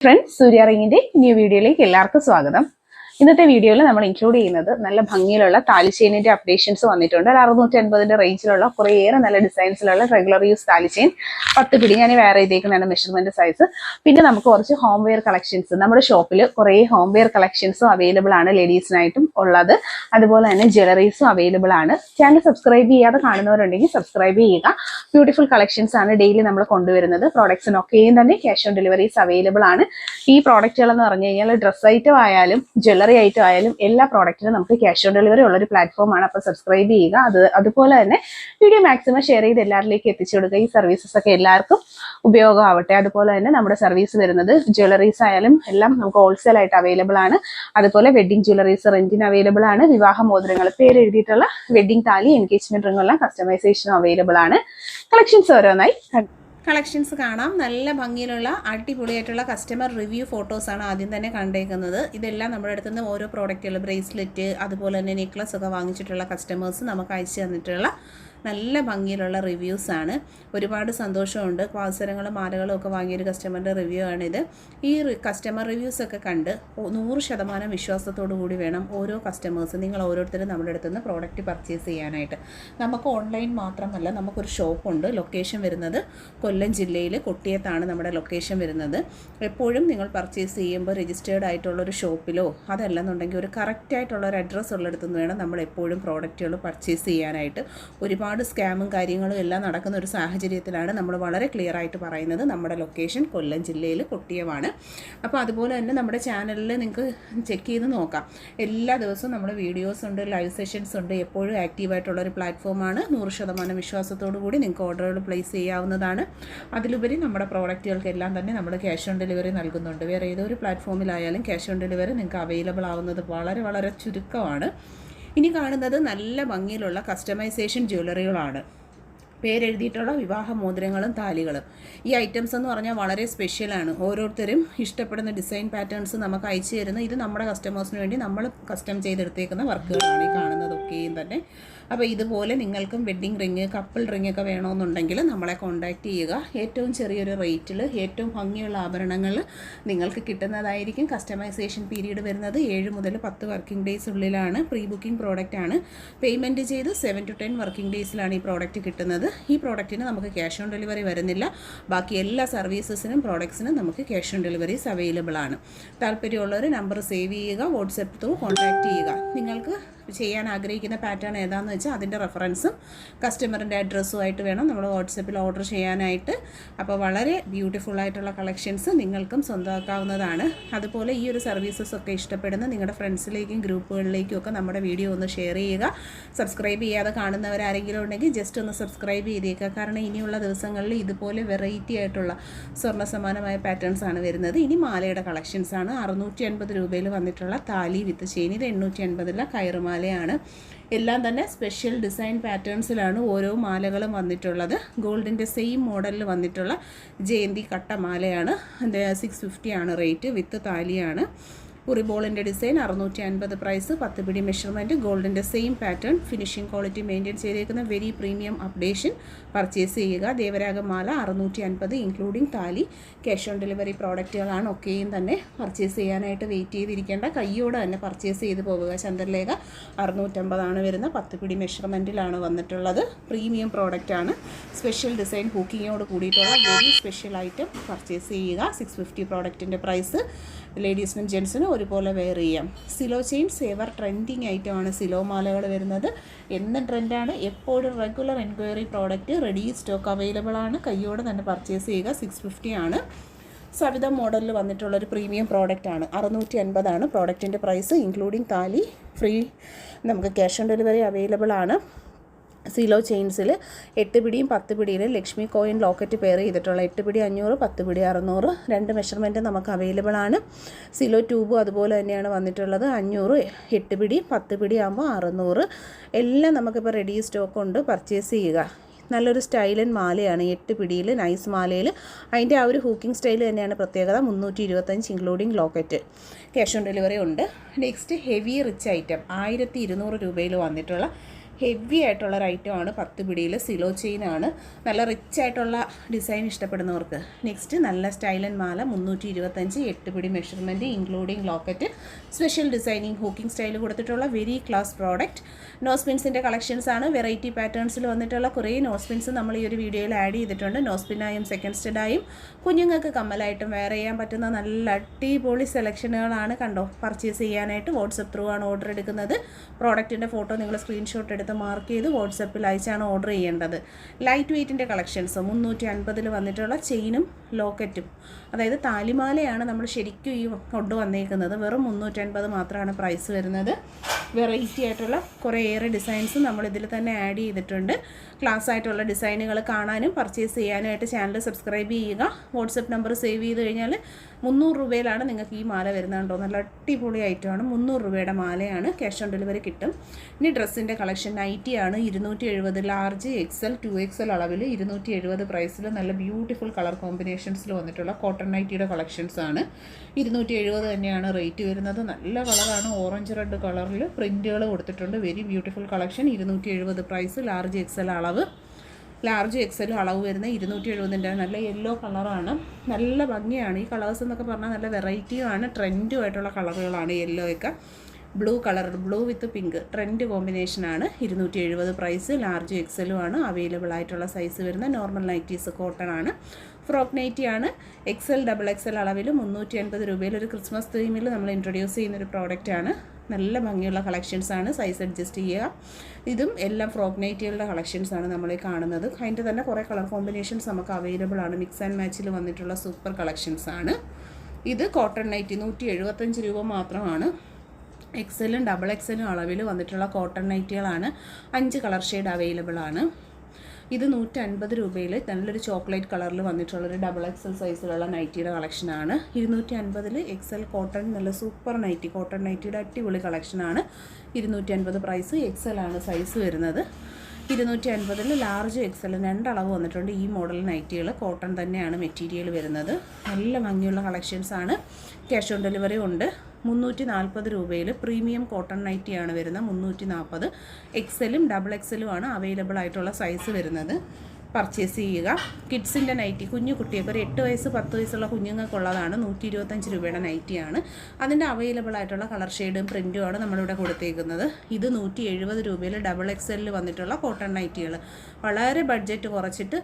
Friends സൂര്യറിങ്ങിന്റെ new വീഡിയോയിലേക്ക് എല്ലാവർക്കും സ്വാഗതം. ഇന്നത്തെ വീഡിയോയിൽ നമ്മൾ ഇൻക്ലൂഡ് ചെയ്യുന്നത് നല്ല ഭംഗിയിലുള്ള താലിച്ചെയിനിന്റെ അപ്ഡേഷൻസ് വന്നിട്ടുണ്ട്. ഒരു അറുന്നൂറ്റി അൻപതിന്റെ റേഞ്ചിലുള്ള കുറേയേറെ നല്ല ഡിസൈൻസിലുള്ള റെഗുലർ യൂസ് താലിച്ചെയിൻ പത്ത് പിടി ഞാൻ വേറെ ചെയ്തേക്കുന്നതാണ് മെഷർമെന്റ് സൈസ് പിന്നെ നമുക്ക് കുറച്ച് ഹോംവെയർ കളക്ഷൻസ് നമ്മുടെ ഷോപ്പിൽ കുറേ ഹോംവെയർ കളക്ഷൻസും അവൈലബിൾ ആണ് ലേഡീസിനായിട്ടും ഉള്ളത്. അതുപോലെ തന്നെ ജ്വല്ലറീസും അവൈലബിൾ ആണ്. ചാനൽ സബ്സ്ക്രൈബ് ചെയ്യാതെ കാണുന്നവരുണ്ടെങ്കിൽ സബ്സ്ക്രൈബ് ചെയ്യുക. ബ്യൂട്ടിഫുൾ കളക്ഷൻസ് ആണ് ഡെയിലി നമ്മൾ കൊണ്ടുവരുന്നത്. പ്രോഡക്ട്സിനൊക്കെയും തന്നെ ക്യാഷ് ഓൺ ഡെലിവറീസ് അവൈലബിൾ ആണ്. ഈ പ്രോഡക്റ്റുകൾ എന്ന് പറഞ്ഞു കഴിഞ്ഞാൽ ഡ്രസ് ഐറ്റം ആയാലും ജ്വല്ലറി ഐറ്റം ആയാലും എല്ലാ പ്രോഡക്റ്റിനും നമുക്ക് ക്യാഷ് ഓൺ ഡെലിവറി ഉള്ള ഒരു പ്ലാറ്റ്ഫോം ആണ്. അപ്പോൾ സബ്സ്ക്രൈബ് ചെയ്യുക. അത് അതുപോലെ തന്നെ വീഡിയോ മാക്സിമം ഷെയർ ചെയ്ത് എല്ലാവരിലേക്ക് എത്തിച്ചു കൊടുക്കുക. ഈ സർവീസസ് ഒക്കെ എല്ലാവർക്കും ഉപയോഗമാവട്ടെ. അതുപോലെ തന്നെ നമ്മുടെ സർവീസ് വരുന്നത് ജ്വല്ലറീസ് ആയാലും എല്ലാം നമുക്ക് ഹോൾസെയിൽ ആയിട്ട് അവൈലബിൾ ആണ്. അതുപോലെ വെഡിങ് ജ്വല്ലറീസ് റെന്റിന് അവൈലബിൾ ആണ്. വിവാഹ മോതിരങ്ങൾ പേര് എഴുതിയിട്ടുള്ള വെഡിങ് താലി എൻഗേജ്മെന്റ് എല്ലാം കസ്റ്റമൈസേഷനും അവൈലബിൾ ആണ്. കളക്ഷൻസ് ഓരോന്നായി. കളക്ഷൻസ് കാണാം. നല്ല ഭംഗിയിലുള്ള അടിപൊളിയായിട്ടുള്ള കസ്റ്റമർ റിവ്യൂ ഫോട്ടോസാണ് ആദ്യം തന്നെ കണ്ടേക്കുന്നത്. ഇതെല്ലാം നമ്മുടെ അടുത്ത് നിന്ന് ഓരോ പ്രോഡക്റ്റുകൾ ബ്രേസ്ലെറ്റ് അതുപോലെ തന്നെ നെക്ലസ് ഒക്കെ വാങ്ങിച്ചിട്ടുള്ള കസ്റ്റമേഴ്സ് നമുക്ക് അയച്ചു തന്നിട്ടുള്ള നല്ല ഭംഗിയിലുള്ള റിവ്യൂസാണ്. ഒരുപാട് സന്തോഷമുണ്ട്. പാസരങ്ങളും മാലകളും ഒക്കെ വാങ്ങിയൊരു കസ്റ്റമറിന്റെ റിവ്യൂ ആണിത്. ഈ കസ്റ്റമർ റിവ്യൂസ് ഒക്കെ കണ്ട് നൂറ് ശതമാനം വിശ്വാസത്തോടു കൂടി വേണം ഓരോ കസ്റ്റമേഴ്സ് നിങ്ങൾ ഓരോരുത്തരും നമ്മുടെ അടുത്ത് നിന്ന് പ്രോഡക്റ്റ് പർച്ചേസ് ചെയ്യാനായിട്ട്. നമുക്ക് ഓൺലൈൻ മാത്രമല്ല നമുക്കൊരു ഷോപ്പുണ്ട് ലൊക്കേഷൻ വരുന്നത് കൊല്ലം ജില്ലയിൽ കൊട്ടിയത്താണ് നമ്മുടെ ലൊക്കേഷൻ വരുന്നത്. എപ്പോഴും നിങ്ങൾ പർച്ചേസ് ചെയ്യുമ്പോൾ രജിസ്റ്റേർഡ് ആയിട്ടുള്ള ഒരു ഷോപ്പിലോ അതല്ലെന്നുണ്ടെങ്കിൽ ഒരു കറക്റ്റായിട്ടുള്ള ഒരു അഡ്രസ്സ് ഉള്ളിടത്തുനിന്ന് വേണം നമ്മൾ എപ്പോഴും പ്രോഡക്റ്റുകൾ പർച്ചേസ് ചെയ്യാനായിട്ട്. ഒരുപാട് സ്കാമും കാര്യങ്ങളും എല്ലാം നടക്കുന്ന ഒരു സാഹചര്യത്തിലാണ് നമ്മൾ വളരെ ക്ലിയർ ആയിട്ട് പറയുന്നത്. നമ്മുടെ ലൊക്കേഷൻ കൊല്ലം ജില്ലയിൽ കൊട്ടിയമാണ്. അപ്പോൾ അതുപോലെ തന്നെ നമ്മുടെ ചാനലിൽ നിങ്ങൾക്ക് ചെക്ക് ചെയ്ത് നോക്കാം. എല്ലാ ദിവസവും നമ്മുടെ വീഡിയോസ് ഉണ്ട് ലൈവ് സെഷൻസ് ഉണ്ട്. എപ്പോഴും ആക്റ്റീവായിട്ടുള്ള ഒരു പ്ലാറ്റ്ഫോമാണ് നൂറ് ശതമാനം വിശ്വാസത്തോടു കൂടി നിങ്ങൾക്ക് ഓർഡറുകൾ പ്ലേസ് ചെയ്യാവുന്നതാണ്. അതിലുപരി നമ്മുടെ പ്രോഡക്റ്റുകൾക്കെല്ലാം തന്നെ നമ്മൾ ക്യാഷ് ഓൺ ഡെലിവറി നൽകുന്നുണ്ട്. വേറെ ഏതൊരു പ്ലാറ്റ്ഫോമിലായാലും ക്യാഷ് ഓൺ ഡെലിവറി നിങ്ങൾക്ക് അവൈലബിൾ ആവുന്നത് വളരെ വളരെ ചുരുക്കമാണ്. ഇനി കാണുന്നത് നല്ല ഭംഗിയിലുള്ള കസ്റ്റമൈസേഷൻ ജ്വല്ലറികളാണ് പേരെഴുതിയിട്ടുള്ള വിവാഹ മോതിരങ്ങളും താലികളും. ഈ ഐറ്റംസ് എന്ന് പറഞ്ഞാൽ വളരെ സ്പെഷ്യലാണ് ഓരോരുത്തരും ഇഷ്ടപ്പെടുന്ന ഡിസൈൻ പാറ്റേൺസ് നമുക്ക് അയച്ചു തരുന്ന ഇത് നമ്മുടെ കസ്റ്റമേഴ്സിന് വേണ്ടി നമ്മൾ കസ്റ്റം ചെയ്തെടുത്തേക്കുന്ന വർക്കുകളാണ് ഈ കാണുന്നതൊക്കെയും തന്നെ. അപ്പോൾ ഇതുപോലെ നിങ്ങൾക്കും വെഡ്ഡിംഗ് റിങ് കപ്പിൾ റിങ് ഒക്കെ വേണമെന്നുണ്ടെങ്കിൽ നമ്മളെ കോൺടാക്റ്റ് ചെയ്യുക. ഏറ്റവും ചെറിയൊരു റേറ്റിൽ ഏറ്റവും ഭംഗിയുള്ള ആഭരണങ്ങൾ നിങ്ങൾക്ക് കിട്ടുന്നതായിരിക്കും. കസ്റ്റമൈസേഷൻ പീരീഡ് വരുന്നത് ഏഴ് മുതൽ പത്ത് വർക്കിംഗ് ഡേയ്സ് ഉള്ളിലാണ്. പ്രീ ബുക്കിംഗ് പ്രോഡക്റ്റ് ആണ്. പേയ്മെന്റ് ചെയ്ത് സെവൻ ടു ടെൻ വർക്കിംഗ് ഡേയ്സിലാണ് ഈ പ്രോഡക്റ്റ് കിട്ടുന്നത്. ഈ പ്രോഡക്റ്റിന് നമുക്ക് ക്യാഷ് ഓൺ ഡെലിവറി വരുന്നില്ല. ബാക്കി എല്ലാ സർവീസസിനും പ്രോഡക്ട്സിനും നമുക്ക് ക്യാഷ് ഓൺ ഡെലിവറീസ് അവൈലബിൾ ആണ്. താല്പര്യമുള്ളവർ നമ്പർ സേവ് ചെയ്യുക വാട്സപ്പ് ത്രൂ കോൺടാക്റ്റ് ചെയ്യുക. നിങ്ങൾക്ക് ചെയ്യാൻ ആഗ്രഹിക്കുന്ന പാറ്റേൺ ഏതാണെന്ന് വെച്ചാൽ അതിന്റെ റെഫറൻസും കസ്റ്റമറിന്റെ അഡ്രസ്സും ആയിട്ട് വേണം നമ്മൾ വാട്സപ്പിൽ ഓർഡർ ചെയ്യാനായിട്ട്. അപ്പോൾ വളരെ ബ്യൂട്ടിഫുൾ ആയിട്ടുള്ള കളക്ഷൻസ് നിങ്ങൾക്കും സ്വന്തമാക്കാവുന്നതാണ്. അതുപോലെ ഈ ഒരു സർവീസസ് ഒക്കെ ഇഷ്ടപ്പെടുന്ന നിങ്ങളുടെ ഫ്രണ്ട്സിലേക്കും ഗ്രൂപ്പുകളിലേക്കും ഒക്കെ നമ്മുടെ വീഡിയോ ഒന്ന് ഷെയർ ചെയ്യുക. സബ്സ്ക്രൈബ് ചെയ്യാതെ കാണുന്നവരാരെങ്കിലും ഉണ്ടെങ്കിൽ ജസ്റ്റ് ഒന്ന് സബ്സ്ക്രൈബ് ചെയ്തേക്കുക. കാരണം ഇനിയുള്ള ദിവസങ്ങളിൽ ഇതുപോലെ വെറൈറ്റി ആയിട്ടുള്ള സ്വർണ സമാനമായ പാറ്റേൺസ് ആണ് വരുന്നത്. ഇനി മാലയുടെ കളക്ഷൻസ് ആണ്. അറുന്നൂറ്റി അൻപത് രൂപയിൽ വന്നിട്ടുള്ള താലി വിത്ത് ചെയിൻ. ഇത് എണ്ണൂറ്റി അൻപതിലെ കയറുമാലയാണ്. എല്ലാം തന്നെ സ്പെഷ്യൽ ഡിസൈൻ പാറ്റേൺസിലാണ് ഓരോ മാലകളും വന്നിട്ടുള്ളത്. ഗോൾഡിന്റെ സെയിം മോഡലിൽ വന്നിട്ടുള്ള ജയന്തി കട്ട മാലയാണ്. സിക്സ് ഫിഫ്റ്റി ആണ് റേറ്റ് വിത്ത് താലിയാണ്. ഉറിബോളിന്റെ ഡിസൈൻ അറുന്നൂറ്റി അൻപത് പ്രൈസ് പത്ത് പിടി മെഷർമെന്റ് ഗോൾഡിന്റെ same pattern finishing quality maintain ചെയ്തേക്കുന്ന വെരി പ്രീമിയം അപ്ഡേഷൻ പർച്ചേസ് ചെയ്യുക. ദേവരാഗമാല അറുന്നൂറ്റി അൻപത് ഇൻക്ലൂഡിംഗ് താലി. ക്യാഷ് ഓൺ ഡെലിവറി പ്രോഡക്റ്റുകളാണ് ഒക്കെയും തന്നെ പർച്ചേസ് ചെയ്യാനായിട്ട് വെയിറ്റ് ചെയ്തിരിക്കേണ്ട. കയ്യോടെ തന്നെ പർച്ചേസ് ചെയ്ത് പോവുക. ചന്ദ്രലേഖ അറുന്നൂറ്റമ്പതാണ് വരുന്ന പത്ത് പിടി മെഷർമെന്റിലാണ് വന്നിട്ടുള്ളത്. പ്രീമിയം പ്രോഡക്റ്റാണ് സ്പെഷ്യൽ ഡിസൈൻ ഹൂക്കിങ്ങോട് കൂടിയിട്ടുള്ള വെരി സ്പെഷ്യൽ ഐറ്റം പർച്ചേസ് ചെയ്യുക. സിക്സ് ഫിഫ്റ്റി പ്രോഡക്റ്റിന്റെ പ്രൈസ് ലേഡീസിനും ജെൻസിനും ഒരുപോലെ വെയർ ചെയ്യാം. സിലോ ചെയിൻ സേവർ ട്രെൻഡിങ് ഐറ്റമാണ് സിലോ മാലകൾ വരുന്നത്. എന്നും ട്രെൻഡാണ് എപ്പോഴും regular enquiry product ready stock available ആണ്. കയ്യോടെ തന്നെ പർച്ചേസ് ചെയ്യുക. സിക്സ് ഫിഫ്റ്റി ആണ്. സവിത മോഡലിൽ വന്നിട്ടുള്ള ഒരു പ്രീമിയം പ്രോഡക്റ്റ് ആണ്. അറുന്നൂറ്റി അൻപതാണ് പ്രോഡക്റ്റിന്റെ പ്രൈസ് ഇൻക്ലൂഡിങ് താലി ഫ്രീ നമുക്ക് ക്യാഷ് ഓൺ ഡെലിവറി അവൈലബിൾ ആണ്. സീലോ ചെയിൻസിൽ എട്ട് പിടിയും പത്ത് പിടിയിലും ലക്ഷ്മി കോയിൻ ലോക്കറ്റ് പെയർ ചെയ്തിട്ടുള്ള എട്ട് പിടി അഞ്ഞൂറ് പത്ത് പിടി അറുന്നൂറ് രണ്ട് മെഷർമെന്റ് നമുക്ക് അവൈലബിൾ ആണ്. സിലോ ട്യൂബും അതുപോലെ തന്നെയാണ് വന്നിട്ടുള്ളത്. അഞ്ഞൂറ് എട്ട് പിടി പത്ത് പിടി ആകുമ്പോൾ അറുന്നൂറ്. എല്ലാം നമുക്കിപ്പോൾ റെഡി സ്റ്റോക്ക് ഉണ്ട്. പർച്ചേസ് ചെയ്യുക. നല്ലൊരു സ്റ്റൈലൻ മാലയാണ്. എട്ട് പിടിയിൽ നൈസ് മാലയിൽ അതിന്റെ ആ ഒരു ഹൂക്കിംഗ് സ്റ്റൈൽ തന്നെയാണ് പ്രത്യേകത. മുന്നൂറ്റി ഇരുപത്തഞ്ച് including locket cash on delivery ഉണ്ട്. നെക്സ്റ്റ് ഹെവി റിച്ച് ഐറ്റം ആയിരത്തി ഇരുന്നൂറ് രൂപയിൽ വന്നിട്ടുള്ള ഹെവി ആയിട്ടുള്ള ഒരു ഐറ്റമാണ് പത്ത് പിടിയിൽ സിലോ ചെയിൻ ആണ്. നല്ല റിച്ച് ആയിട്ടുള്ള ഡിസൈൻ ഇഷ്ടപ്പെടുന്നവർക്ക്. നെക്സ്റ്റ് നല്ല സ്റ്റൈലൻ മാല മുന്നൂറ്റി ഇരുപത്തഞ്ച് എട്ട് പിടി measurement including locket special designing hooking style കൊടുത്തിട്ടുള്ള വെരി ക്ലാസ് പ്രോഡക്റ്റ് നോസ്പിൻസിന്റെ കളക്ഷൻസ് ആണ്. വെറൈറ്റി പാറ്റേൺസിൽ വന്നിട്ടുള്ള കുറേ നോസ്പിൻസ് നമ്മൾ ഈ ഒരു വീഡിയോയിൽ ആഡ് ചെയ്തിട്ടുണ്ട്. നോസ്പിനായും സെക്കൻഡ് സ്റ്റഡായും കുഞ്ഞുങ്ങൾക്ക് കമ്മലായിട്ടും വെയർ ചെയ്യാൻ പറ്റുന്ന നല്ല അടിപൊളി സെലക്ഷനുകളാണ് കണ്ടോ? പർച്ചേസ് ചെയ്യാനായിട്ട് വാട്സപ്പ് ത്രൂ ആണ് ഓർഡർ എടുക്കുന്നത്. പ്രോഡക്റ്റിന്റെ ഫോട്ടോ നിങ്ങൾ സ്ക്രീൻഷോട്ട് എടുത്ത് മാർക്ക് ചെയ്ത് വാട്സപ്പിൽ അയച്ചാണ് ഓർഡർ ചെയ്യേണ്ടത്. ലൈറ്റ് വെയ്റ്റിന്റെ കളക്ഷൻസ് മുന്നൂറ്റി അൻപതിൽ വന്നിട്ടുള്ള ചെയിനും ലോക്കറ്റും അതായത് താലിമാലയാണ് നമ്മൾ ശരിക്കും ഈ കൊണ്ട് വന്നേക്കുന്നത് വെറും മുന്നൂറ്റൻപത് മാത്രമാണ് പ്രൈസ് വരുന്നത്. വെറൈറ്റി ആയിട്ടുള്ള കുറേയേറെ ഡിസൈൻസ് നമ്മൾ ഇതിൽ തന്നെ ആഡ് ചെയ്തിട്ടുണ്ട്. ക്ലാസ് ആയിട്ടുള്ള ഡിസൈനുകൾ കാണാനും പർച്ചേസ് ചെയ്യാനുമായിട്ട് ചാനൽ സബ്സ്ക്രൈബ് ചെയ്യുക. വാട്സപ്പ് നമ്പർ സേവ് ചെയ്ത് കഴിഞ്ഞാൽ മുന്നൂറ് രൂപയിലാണ് നിങ്ങൾക്ക് ഈ മാല വരുന്നത് കേട്ടോ നല്ല അടിപൊളി ഐറ്റമാണ് മുന്നൂറ് രൂപയുടെ മാലയാണ് ക്യാഷ് ഓൺ ഡെലിവറി കിട്ടും. ഇനി ഡ്രസ്സിന്റെ കളക്ഷൻ നൈറ്റി ആണ്. ഇരുന്നൂറ്റി എഴുപത് ലാർജ് എക്സൽ ടു എക്സൽ അളവിൽ ഇരുന്നൂറ്റി എഴുപത് പ്രൈസിൽ നല്ല ബ്യൂട്ടിഫുൾ കളർ കോമ്പിനേഷൻസിൽ വന്നിട്ടുള്ള കോട്ടൺ നൈറ്റിയുടെ കളക്ഷൻസ് ആണ് ഇരുന്നൂറ്റി എഴുപത് തന്നെയാണ് റേറ്റ് വരുന്നത്. നല്ല കളറാണ്. ഓറഞ്ച് റെഡ് കളറിൽ പ്രിന്റുകൾ കൊടുത്തിട്ടുണ്ട്. Very beautiful collection. ഇരുന്നൂറ്റി എഴുപത് പ്രൈസ് ലാർജ് എക്സൽ അളവ്. ലാർജ് എക്സൽ അളവ് വരുന്ന ഇരുന്നൂറ്റി എഴുപതിന്റെ നല്ല യെല്ലോ കളറാണ്. നല്ല ഭംഗിയാണ്. ഈ കളേഴ്സ് എന്നൊക്കെ പറഞ്ഞാൽ നല്ല വെറൈറ്റിയുമാണ്. ട്രെൻഡും ആയിട്ടുള്ള കളറുകളാണ് യെല്ലോ ഒക്കെ blue colour blue with pink. Trend കോമ്പിനേഷനാണ് ഇരുന്നൂറ്റി എഴുപത് പ്രൈസ്. ലാർജ് എക്സലും ആണ്. അവൈലബിൾ ആയിട്ടുള്ള സൈസ് വരുന്ന നോർമൽ നൈറ്റീസ് കോട്ടൺ ആണ്. ഫ്രോക്ക് നൈറ്റി ആണ്. എക്സൽ ഡബിൾ എക്സൽ അളവിൽ മുന്നൂറ്റി അൻപത് രൂപയിൽ ഒരു ക്രിസ്മസ് തീമിൽ നമ്മൾ ഇൻട്രൊഡ്യൂസ് ചെയ്യുന്ന ഒരു പ്രോഡക്റ്റ് ആണ്. നല്ല ഭംഗിയുള്ള കളക്ഷൻസ് ആണ്. സൈസ് അഡ്ജസ്റ്റ് ചെയ്യുക. ഇതും എല്ലാം ഫ്രോക്ക് നൈറ്റികളുടെ ആണ് നമ്മൾ കാണുന്നത്. അതിന്റെ തന്നെ കുറേ കളർ കോമ്പിനേഷൻസ് നമുക്ക് അവൈലബിൾ ആണ്. മിക്സ് ആൻഡ് മാച്ചിൽ വന്നിട്ടുള്ള സൂപ്പർ കളക്ഷൻസ് ആണ്. ഇത് കോട്ടൺ നൈറ്റി നൂറ്റി എഴുപത്തഞ്ച് രൂപ മാത്രമാണ്. എക്സലും ഡബിൾ എക്സലും അളവിൽ വന്നിട്ടുള്ള കോട്ടൺ നൈറ്റികളാണ് അഞ്ച് കളർ ഷെയ്ഡ് അവൈലബിൾ ആണ്. ഇത് നൂറ്റൻപത് രൂപയിൽ നല്ലൊരു ചോക്ലേറ്റ് കളറിൽ വന്നിട്ടുള്ള ഒരു ഡബിൾ എക്സൽ സൈസിലുള്ള നൈറ്റിയുടെ കളക്ഷനാണ് ഇരുന്നൂറ്റി അൻപതിൽ എക്സൽ കോട്ടൺ നല്ല സൂപ്പർ നൈറ്റി കോട്ടൺ നൈറ്റിയുടെ അടിപൊളി കളക്ഷനാണ് ഇരുന്നൂറ്റി അൻപത് പ്രൈസ് എക്സൽ ആണ് സൈസ് വരുന്നത്. ഇരുന്നൂറ്റി അൻപതിൽ ലാർജ് എക്സൽ രണ്ടളവ് വന്നിട്ടുണ്ട് ഈ മോഡൽ നൈറ്റികൾ കോട്ടൺ തന്നെയാണ് മെറ്റീരിയൽ വരുന്നത്. നല്ല ഭംഗിയുള്ള കളക്ഷൻസ് ആണ്. ക്യാഷ് ഓൺ ഡെലിവറി ഉണ്ട്. മുന്നൂറ്റി നാൽപ്പത് രൂപയിൽ പ്രീമിയം കോട്ടൺ നൈറ്റിയാണ് വരുന്നത്. മുന്നൂറ്റി നാൽപ്പത് എക്സലും ഡബിൾ എക്സലും ആണ് അവൈലബിൾ ആയിട്ടുള്ള സൈസ് വരുന്നത്. പർച്ചേസ് ചെയ്യുക. കിഡ്സിന്റെ നൈറ്റി കുഞ്ഞു കുട്ടികൾക്ക് ഒരു എട്ട് വയസ്സ് പത്ത് വയസ്സുള്ള കുഞ്ഞുങ്ങൾക്കുള്ളതാണ് നൂറ്റി ഇരുപത്തഞ്ച് രൂപയുടെ നൈറ്റിയാണ് അതിന്റെ അവൈലബിൾ ആയിട്ടുള്ള കളർ ഷെയ്ഡും പ്രിന്റുമാണ് നമ്മളിവിടെ കൊടുത്തേക്കുന്നത്. ഇത് നൂറ്റി എഴുപത് രൂപയിൽ ഡബിൾ എക്സലിൽ വന്നിട്ടുള്ള കോട്ടൺ നൈറ്റികൾ വളരെ ബഡ്ജറ്റ് കുറച്ചിട്ട്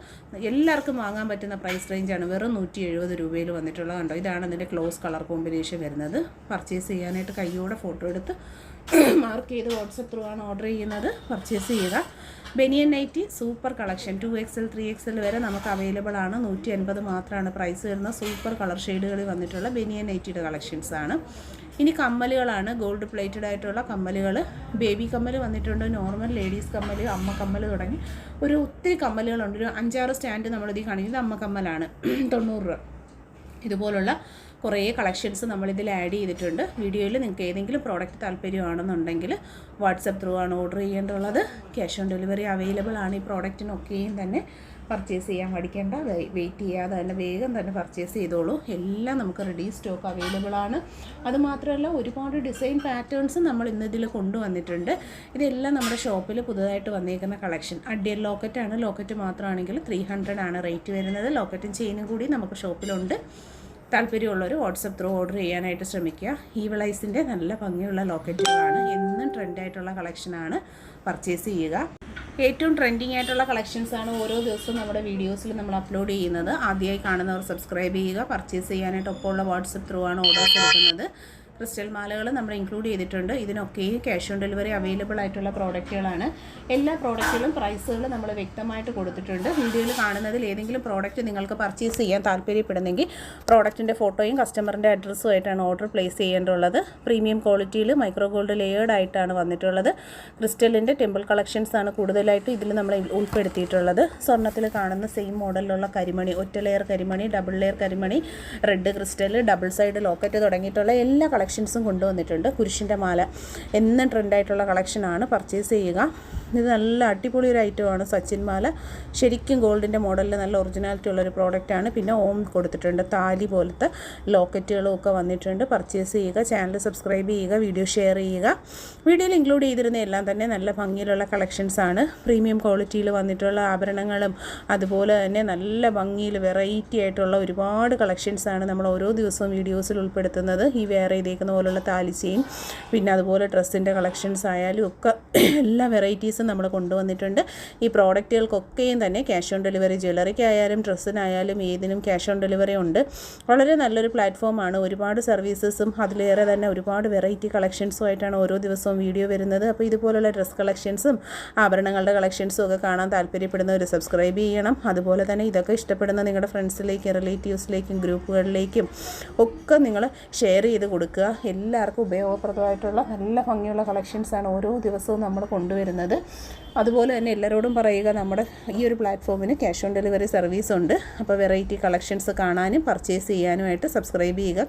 എല്ലാവർക്കും വാങ്ങാൻ പറ്റുന്ന പ്രൈസ് റേഞ്ചാണ് വെറും നൂറ്റി എഴുപത് രൂപയിൽ വന്നിട്ടുള്ളത് കണ്ടോ? ഇതാണ് അതിന്റെ ക്ലോസ് കളർ കോമ്പിനേഷൻ വരുന്നത്. പർച്ചേസ് ചെയ്യാനായിട്ട് കയ്യോടെ ഫോട്ടോ എടുത്ത് മാർക്ക് ചെയ്ത് വാട്സപ്പ് ത്രൂ ആണ് ഓർഡർ ചെയ്യുന്നത്. പർച്ചേസ് ചെയ്യുക. Banian nighty super collection. Two XL three XL വരെ നമുക്ക് അവൈലബിൾ ആണ്. നൂറ്റി അൻപത് മാത്രമാണ് പ്രൈസ് വരുന്ന സൂപ്പർ കളർ ഷെയ്ഡുകളിൽ വന്നിട്ടുള്ള ബനിയൻ നൈറ്റിയുടെ കളക്ഷൻസ് ആണ്. ഇനി കമ്മലുകളാണ്. ഗോൾഡ് പ്ലേറ്റഡ് ആയിട്ടുള്ള കമ്മലുകൾ ബേബി കമ്മൽ വന്നിട്ടുണ്ട്. നോർമൽ ലേഡീസ് കമ്മൽ അമ്മ കമ്മൽ തുടങ്ങി ഒരു ഒത്തിരി കമ്മലുകളുണ്ട്. ഒരു അഞ്ചാറ് സ്റ്റാൻഡ് നമ്മളിത് കാണിക്കുന്നത് അമ്മ കമ്മലാണ്. തൊണ്ണൂറ് രൂപ. ഇതുപോലുള്ള കുറേ കളക്ഷൻസ് നമ്മളിതിൽ ആഡ് ചെയ്തിട്ടുണ്ട്. വീഡിയോയിൽ നിങ്ങൾക്ക് ഏതെങ്കിലും പ്രോഡക്റ്റ് താല്പര്യമാണെന്നുണ്ടെങ്കിൽ വാട്സപ്പ് ത്രൂ ആണ് ഓർഡർ ചെയ്യേണ്ടുള്ളത് ക്യാഷ് ഓൺ ഡെലിവറി അവൈലബിൾ ആണ് ഈ പ്രോഡക്റ്റിനൊക്കെയും തന്നെ പർച്ചേസ് ചെയ്യാൻ പഠിക്കേണ്ട വെയിറ്റ് ചെയ്യാതെ തന്നെ വേഗം തന്നെ പർച്ചേസ് ചെയ്തോളൂ. എല്ലാം നമുക്ക് റെഡി സ്റ്റോക്ക് അവൈലബിൾ ആണ്. അതുമാത്രമല്ല ഒരുപാട് ഡിസൈൻ പാറ്റേൺസ് നമ്മൾ ഇന്ന് ഇതിൽ കൊണ്ടുവന്നിട്ടുണ്ട്. ഇതെല്ലാം നമ്മുടെ ഷോപ്പിൽ പുതുതായിട്ട് വന്നേക്കുന്ന കളക്ഷൻ അഡിയൽ ലോക്കറ്റാണ് ലോക്കറ്റ് മാത്രമാണെങ്കിൽ ത്രീ ഹൺഡ്രഡ് ആണ് റേറ്റ് വരുന്നത്. ലോക്കറ്റും ചെയിനും കൂടി നമുക്ക് ഷോപ്പിലുണ്ട് താല്പര്യമുള്ളവർ വാട്സപ്പ് ത്രൂ ഓർഡർ ചെയ്യാനായിട്ട് ശ്രമിക്കുക. ഈ വിളൈസിന്റെ നല്ല ഭംഗിയുള്ള ലോക്കറ്റുകളാണ് എന്നും ട്രെൻഡായിട്ടുള്ള കളക്ഷനാണ് പർച്ചേസ് ചെയ്യുക. ഏറ്റവും ട്രെൻഡിങ് ആയിട്ടുള്ള കളക്ഷൻസാണ് ഓരോ ദിവസവും നമ്മുടെ വീഡിയോസിൽ നമ്മൾ അപ്ലോഡ് ചെയ്യുന്നത്. ആദ്യമായി കാണുന്നവർ സബ്സ്ക്രൈബ് ചെയ്യുക. പർച്ചേസ് ചെയ്യാനായിട്ട് ഒപ്പമുള്ള വാട്സപ്പ് ത്രൂ ആണ് ഓർഡർ എടുക്കുന്നത്. ക്രിസ്റ്റൽ മാലകൾ നമ്മൾ ഇൻക്ലൂഡ് ചെയ്തിട്ടുണ്ട്. ഇതിനൊക്കെ ക്യാഷ് ഓൺ ഡെലിവറി അവൈലബിൾ ആയിട്ടുള്ള പ്രോഡക്റ്റുകളാണ്. എല്ലാ പ്രോഡക്റ്റുകളും പ്രൈസുകൾ നമ്മൾ വ്യക്തമായിട്ട് കൊടുത്തിട്ടുണ്ട്. വീഡിയോയിൽ കാണുന്നതിൽ ഏതെങ്കിലും പ്രോഡക്റ്റ് നിങ്ങൾക്ക് പർച്ചേസ് ചെയ്യാൻ താല്പര്യപ്പെടുന്നെങ്കിൽ പ്രോഡക്റ്റിന്റെ ഫോട്ടോയും കസ്റ്റമറിന്റെ അഡ്രസ്സും ആയിട്ടാണ് ഓർഡർ പ്ലേസ് ചെയ്യേണ്ടുള്ളത് പ്രീമിയം ക്വാളിറ്റിയിൽ മൈക്രോ ഗോൾഡ് ലേയേഡ് ആയിട്ടാണ് വന്നിട്ടുള്ളത്. ക്രിസ്റ്റലിന്റെ ടെമ്പിൾ കളക്ഷൻസ് ആണ് കൂടുതലായിട്ട് ഇതിൽ നമ്മൾ ഉൾപ്പെടുത്തിയിട്ടുള്ളത്. സ്വർണത്തിൽ കാണുന്ന സെയിം മോഡലിലുള്ള കരിമണി ഒറ്റ ലെയർ കരിമണി double layer കരിമണി red crystal double side locket തുടങ്ങിയിട്ടുള്ള എല്ലാ കളക്ഷൻസും കൊണ്ടുവന്നിട്ടുണ്ട്. കുരിശിന്റെ മാല എന്നും ട്രെൻഡായിട്ടുള്ള കളക്ഷനാണ്. പർച്ചേസ് ചെയ്യുക. ഇത് നല്ല അടിപൊളി ഒരു ഐറ്റമാണ് സച്ചിൻ മാല. ശരിക്കും ഗോൾഡിന്റെ മോഡലിൽ നല്ല ഒറിജിനാലിറ്റി ഉള്ളൊരു പ്രോഡക്റ്റാണ് പിന്നെ ഓം കൊടുത്തിട്ടുണ്ട്. താലി പോലത്തെ ലോക്കറ്റുകളും ഒക്കെ വന്നിട്ടുണ്ട്. പർച്ചേസ് ചെയ്യുക. ചാനൽ സബ്സ്ക്രൈബ് ചെയ്യുക. വീഡിയോ ഷെയർ ചെയ്യുക. വീഡിയോയിൽ ഇൻക്ലൂഡ് ചെയ്തിരുന്ന എല്ലാം തന്നെ നല്ല ഭംഗിയിലുള്ള കളക്ഷൻസ് ആണ്. പ്രീമിയം ക്വാളിറ്റിയിൽ വന്നിട്ടുള്ള ആഭരണങ്ങളും അതുപോലെ തന്നെ നല്ല ഭംഗിയിൽ വെറൈറ്റി ആയിട്ടുള്ള ഒരുപാട് കളക്ഷൻസ് ആണ് നമ്മൾ ഓരോ ദിവസവും വീഡിയോസിൽ ഉൾപ്പെടുത്തുന്നത്. ഈ വേറെ ചെയ്തേക്കുന്ന പോലുള്ള താലിച്ചയും പിന്നെ അതുപോലെ ഡ്രസ്സിന്റെ കളക്ഷൻസ് ആയാലും ഒക്കെ എല്ലാ വെറൈറ്റീസും നമ്മൾ കൊണ്ടുവന്നിട്ടുണ്ട്. ഈ പ്രോഡക്റ്റുകൾക്കൊക്കെയും തന്നെ ക്യാഷ് ഓൺ ഡെലിവറി ജ്വല്ലറിക്കായാലും ഡ്രസ്സിനായാലും ഏതിനും ക്യാഷ് ഓൺ ഡെലിവറി ഉണ്ട്. വളരെ നല്ലൊരു പ്ലാറ്റ്ഫോമാണ് ഒരുപാട് സർവീസസും അതിലേറെ തന്നെ ഒരുപാട് വെറൈറ്റി കളക്ഷൻസും ആയിട്ടാണ് ഓരോ ദിവസവും വീഡിയോ വരുന്നത്. അപ്പോൾ ഇതുപോലുള്ള ഡ്രസ് കളക്ഷൻസും ആഭരണങ്ങളുടെ കളക്ഷൻസും ഒക്കെ കാണാൻ താല്പര്യപ്പെടുന്നവർ സബ്സ്ക്രൈബ് ചെയ്യണം. അതുപോലെ തന്നെ ഇതൊക്കെ ഇഷ്ടപ്പെടുന്ന നിങ്ങളുടെ ഫ്രണ്ട്സിലേക്കും റിലേറ്റീവ്സിലേക്കും ഗ്രൂപ്പുകളിലേക്കും ഒക്കെ നിങ്ങൾ ഷെയർ ചെയ്ത് കൊടുക്കുക. എല്ലാവർക്കും ഉപയോഗപ്രദമായിട്ടുള്ള നല്ല ഭംഗിയുള്ള കളക്ഷൻസാണ് ഓരോ ദിവസവും നമ്മൾ കൊണ്ടുവരുന്നത്. അതുപോലെ തന്നെ എല്ലാവരോടും പറയുക നമ്മുടെ ഈ ഒരു പ്ലാറ്റ്ഫോമിന് ക്യാഷ് ഓൺ ഡെലിവറി സർവീസ് ഉണ്ട്. അപ്പോൾ വെറൈറ്റി കളക്ഷൻസ് കാണാനും പർച്ചേസ് ചെയ്യാനുമായിട്ട് സബ്സ്ക്രൈബ് ചെയ്യുക.